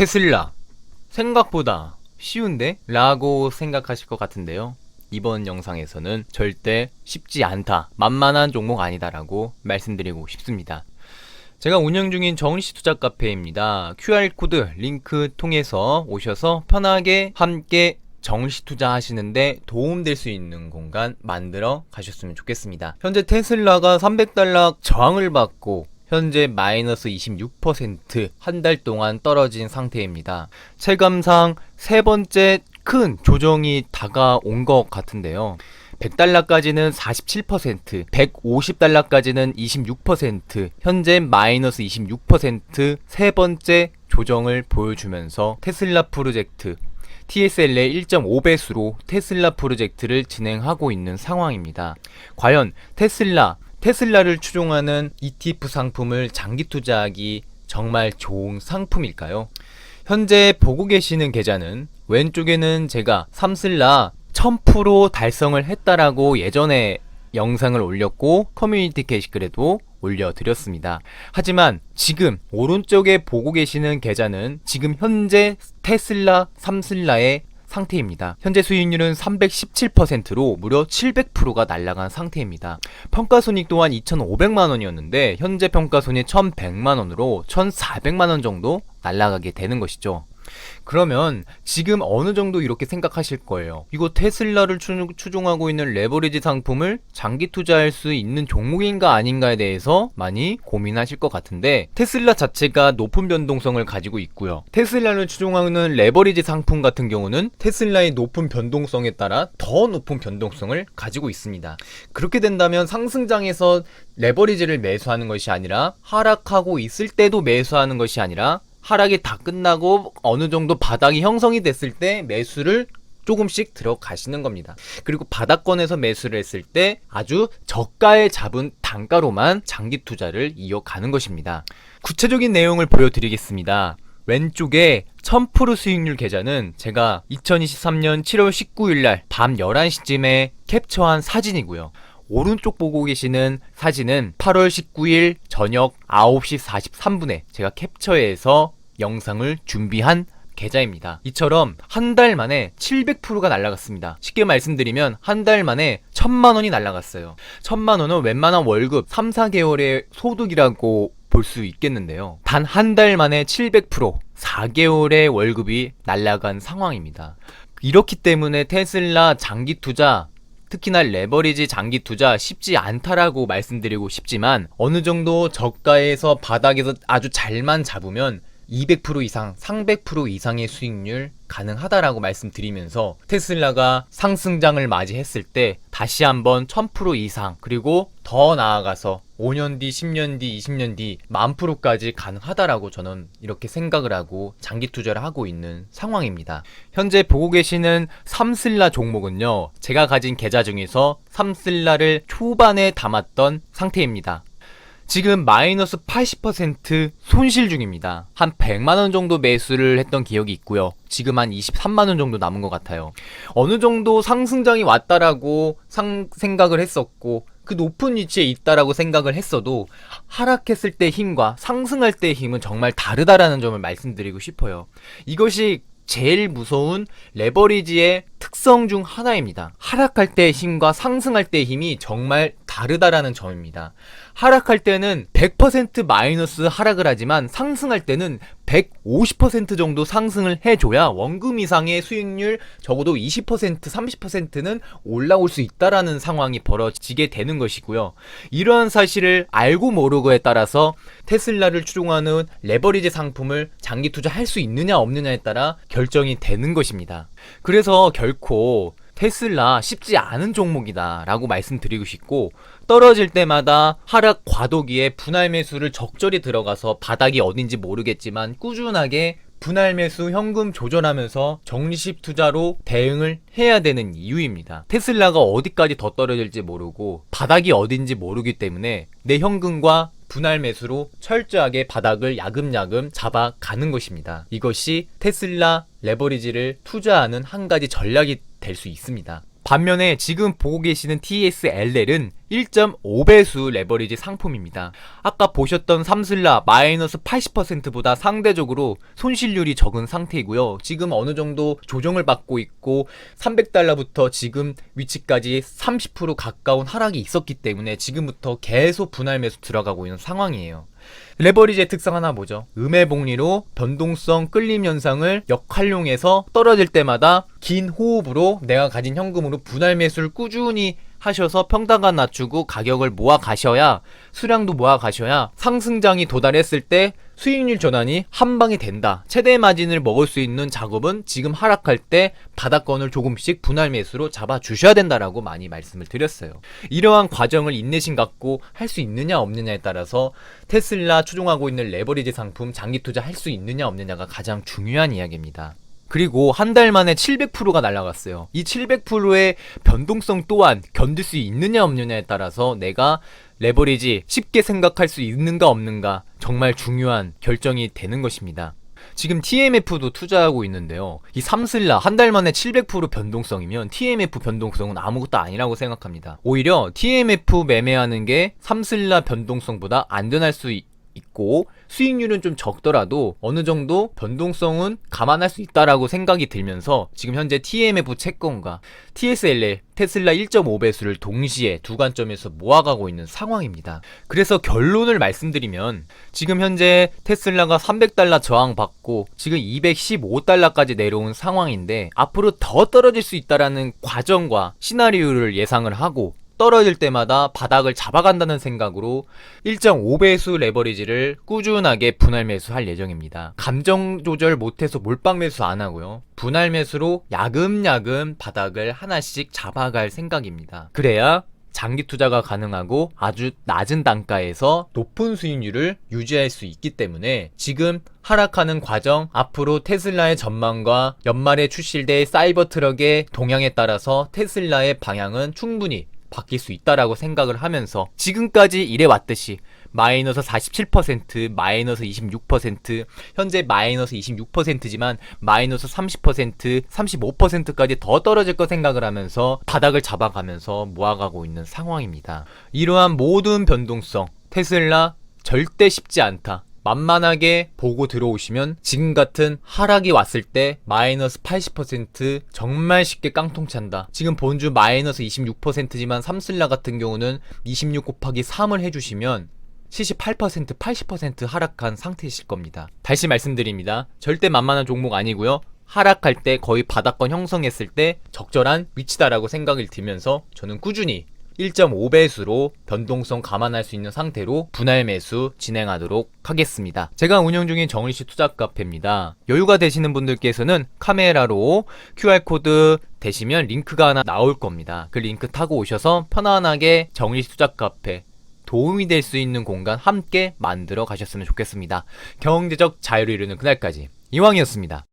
테슬라 생각보다 쉬운데? 라고 생각하실 것 같은데요. 이번 영상에서는 절대 쉽지 않다, 만만한 종목 아니다 라고 말씀드리고 싶습니다. 제가 운영 중인 정시 투자 카페입니다. QR코드 링크 통해서 오셔서 편하게 함께 정시 투자하시는데 도움될 수 있는 공간 만들어 가셨으면 좋겠습니다. 현재 테슬라가 300달러 저항을 받고 현재 마이너스 26%한 달 동안 떨어진 상태입니다. 체감상 세 번째 큰 조정이 다가온 것 같은데요. 100달러까지는 47%, 150달러까지는 26%, 현재 마이너스 26%세 번째 조정을 보여주면서 테슬라 프로젝트 TSL의 1.5배수로 테슬라 프로젝트를 진행하고 있는 상황입니다. 과연 테슬라, 테슬라를 추종하는 ETF 상품을 장기 투자하기 정말 좋은 상품일까요? 현재 보고 계시는 계좌는 왼쪽에는 제가 삼슬라 1000% 달성을 했다라고 예전에 영상을 올렸고 커뮤니티 게시글에도 올려드렸습니다. 하지만 지금 오른쪽에 보고 계시는 계좌는 지금 현재 테슬라 삼슬라의 상태입니다. 현재 수익률은 317%로 무려 700%가 날아간 상태입니다. 평가 손익 또한 2,500만 원이었는데 현재 평가손이 1,100만 원으로 1,400만 원 정도 날아가게 되는 것이죠. 그러면 지금 어느 정도 이렇게 생각하실 거예요. 이거 테슬라를 추, 추종하고 있는 레버리지 상품을 장기 투자할 수 있는 종목인가 아닌가에 대해서 많이 고민하실 것 같은데 테슬라 자체가 높은 변동성을 가지고 있고요. 테슬라를 추종하는 레버리지 상품 같은 경우는 테슬라의 높은 변동성에 따라 더 높은 변동성을 가지고 있습니다. 그렇게 된다면 상승장에서 레버리지를 매수하는 것이 아니라 하락하고 있을 때도 매수하는 것이 아니라 하락이 다 끝나고 어느 정도 바닥이 형성이 됐을 때 매수를 조금씩 들어가시는 겁니다. 그리고 바닥권에서 매수를 했을 때 아주 저가에 잡은 단가로만 장기 투자를 이어가는 것입니다. 구체적인 내용을 보여드리겠습니다. 왼쪽에 1000% 수익률 계좌는 제가 2023년 7월 19일 날 밤 11시쯤에 캡처한 사진이고요. 오른쪽 보고 계시는 사진은 8월 19일 저녁 9시 43분에 제가 캡처해서 영상을 준비한 계좌입니다. 이처럼 한 달 만에 700%가 날라갔습니다. 쉽게 말씀드리면 한 달 만에 1000만 원이 날라갔어요. 1000만 원은 웬만한 월급 3, 4개월의 소득이라고 볼 수 있겠는데요. 단 한 달 만에 700%, 4개월의 월급이 날라간 상황입니다. 이렇기 때문에 테슬라 장기 투자 특히나 레버리지 장기 투자 쉽지 않다라고 말씀드리고 싶지만 어느 정도 저가에서 바닥에서 아주 잘만 잡으면 200% 이상, 300% 이상의 수익률 가능하다라고 말씀드리면서 테슬라가 상승장을 맞이했을 때 다시 한번 1000% 이상 그리고 더 나아가서 5년 뒤, 10년 뒤, 20년 뒤 만 프로까지 가능하다라고 저는 이렇게 생각을 하고 장기 투자를 하고 있는 상황입니다. 현재 보고 계시는 삼슬라 종목은요. 제가 가진 계좌 중에서 삼슬라를 초반에 담았던 상태입니다. 지금 마이너스 80% 손실 중입니다. 한 100만원 정도 매수를 했던 기억이 있고요. 지금 한 23만원 정도 남은 것 같아요. 어느 정도 상승장이 왔다라고 상, 생각을 했었고, 그 높은 위치에 있다라고 생각을 했어도 하락했을 때 힘과 상승할 때의 힘은 정말 다르다라는 점을 말씀드리고 싶어요. 이것이 제일 무서운 레버리지의 특성 중 하나입니다. 하락할 때의 힘과 상승할 때의 힘이 정말 다르다라는 점입니다. 하락할 때는 100% 마이너스 하락을 하지만 상승할 때는 150% 정도 상승을 해줘야 원금 이상의 수익률 적어도 20% 30%는 올라올 수 있다라는 상황이 벌어지게 되는 것이고요. 이러한 사실을 알고 모르고에 따라서 테슬라를 추종하는 레버리지 상품을 장기 투자할 수 있느냐 없느냐에 따라 결정이 되는 것입니다. 그래서 결코 테슬라 쉽지 않은 종목이다 라고 말씀드리고 싶고 떨어질 때마다 하락 과도기에 분할 매수를 적절히 들어가서 바닥이 어딘지 모르겠지만 꾸준하게 분할 매수 현금 조절하면서 정리식 투자로 대응을 해야 되는 이유입니다. 테슬라가 어디까지 더 떨어질지 모르고 바닥이 어딘지 모르기 때문에 내 현금과 분할 매수로 철저하게 바닥을 야금야금 잡아가는 것입니다. 이것이 테슬라 레버리지를 투자하는 한 가지 전략이 될 수 있습니다. 반면에 지금 보고 계시는 TSLL은 1.5배수 레버리지 상품입니다. 아까 보셨던 삼슬라 마이너스 80%보다 상대적으로 손실률이 적은 상태이고요. 지금 어느 정도 조정을 받고 있고 300달러부터 지금 위치까지 30% 가까운 하락이 있었기 때문에 지금부터 계속 분할 매수 들어가고 있는 상황이에요. 레버리지의 특성 하나 보죠. 음의 복리로 변동성 끌림 현상을 역활용해서 떨어질 때마다 긴 호흡으로 내가 가진 현금으로 분할 매수를 꾸준히 하셔서 평단가 낮추고 가격을 모아 가셔야 수량도 모아 가셔야 상승장이 도달했을 때 수익률 전환이 한 방에 된다. 최대 마진을 먹을 수 있는 작업은 지금 하락할 때 바닥권을 조금씩 분할 매수로 잡아 주셔야 된다라고 많이 말씀을 드렸어요. 이러한 과정을 인내심 갖고 할 수 있느냐 없느냐에 따라서 테슬라 추종하고 있는 레버리지 상품 장기 투자 할 수 있느냐 없느냐가 가장 중요한 이야기입니다. 그리고 한 달 만에 700%가 날아갔어요. 이 700%의 변동성 또한 견딜 수 있느냐 없느냐에 따라서 내가 레버리지 쉽게 생각할 수 있는가 없는가 정말 중요한 결정이 되는 것입니다. 지금 TMF도 투자하고 있는데요. 이 삼슬라 한 달 만에 700% 변동성이면 TMF 변동성은 아무것도 아니라고 생각합니다. 오히려 TMF 매매하는 게 삼슬라 변동성보다 안전할 수 있- 있고 수익률은 좀 적더라도 어느 정도 변동성은 감안할 수 있다라고 생각이 들면서 지금 현재 TMF 채권과 TSLA 테슬라 1.5배수를 동시에 두 관점에서 모아가고 있는 상황입니다. 그래서 결론을 말씀드리면 지금 현재 테슬라가 300달러 저항받고 지금 215달러까지 내려온 상황인데 앞으로 더 떨어질 수 있다라는 과정과 시나리오를 예상을 하고 떨어질 때마다 바닥을 잡아간다는 생각으로 1.5배수 레버리지를 꾸준하게 분할 매수할 예정입니다. 감정 조절 못해서 몰빵 매수 안 하고요. 분할 매수로 야금야금 바닥을 하나씩 잡아갈 생각입니다. 그래야 장기 투자가 가능하고 아주 낮은 단가에서 높은 수익률을 유지할 수 있기 때문에 지금 하락하는 과정 앞으로 테슬라의 전망과 연말에 출시될 사이버 트럭의 동향에 따라서 테슬라의 방향은 충분히 바뀔 수 있다라고 생각을 하면서 지금까지 이래 왔듯이 마이너스 47%, 마이너스 26%, 현재 마이너스 26%지만 마이너스 30%, 35%까지 더 떨어질 거 생각을 하면서 바닥을 잡아가면서 모아가고 있는 상황입니다. 이러한 모든 변동성, 테슬라 절대 쉽지 않다. 만만하게 보고 들어오시면 지금 같은 하락이 왔을 때 마이너스 80% 정말 쉽게 깡통 찬다. 지금 본주 마이너스 26%지만 삼슬라 같은 경우는 26 곱하기 3을 해주시면 78% 80% 하락한 상태이실 겁니다. 다시 말씀드립니다. 절대 만만한 종목 아니고요. 하락할 때 거의 바닥권 형성했을 때 적절한 위치다라고 생각이 들면서 저는 꾸준히 1.5배수로 변동성 감안할 수 있는 상태로 분할 매수 진행하도록 하겠습니다. 제가 운영 중인 정리시 투자 카페입니다. 여유가 되시는 분들께서는 카메라로 QR코드 대시면 링크가 하나 나올 겁니다. 그 링크 타고 오셔서 편안하게 정리시 투자 카페 도움이 될 수 있는 공간 함께 만들어 가셨으면 좋겠습니다. 경제적 자유를 이루는 그날까지 이왕이었습니다.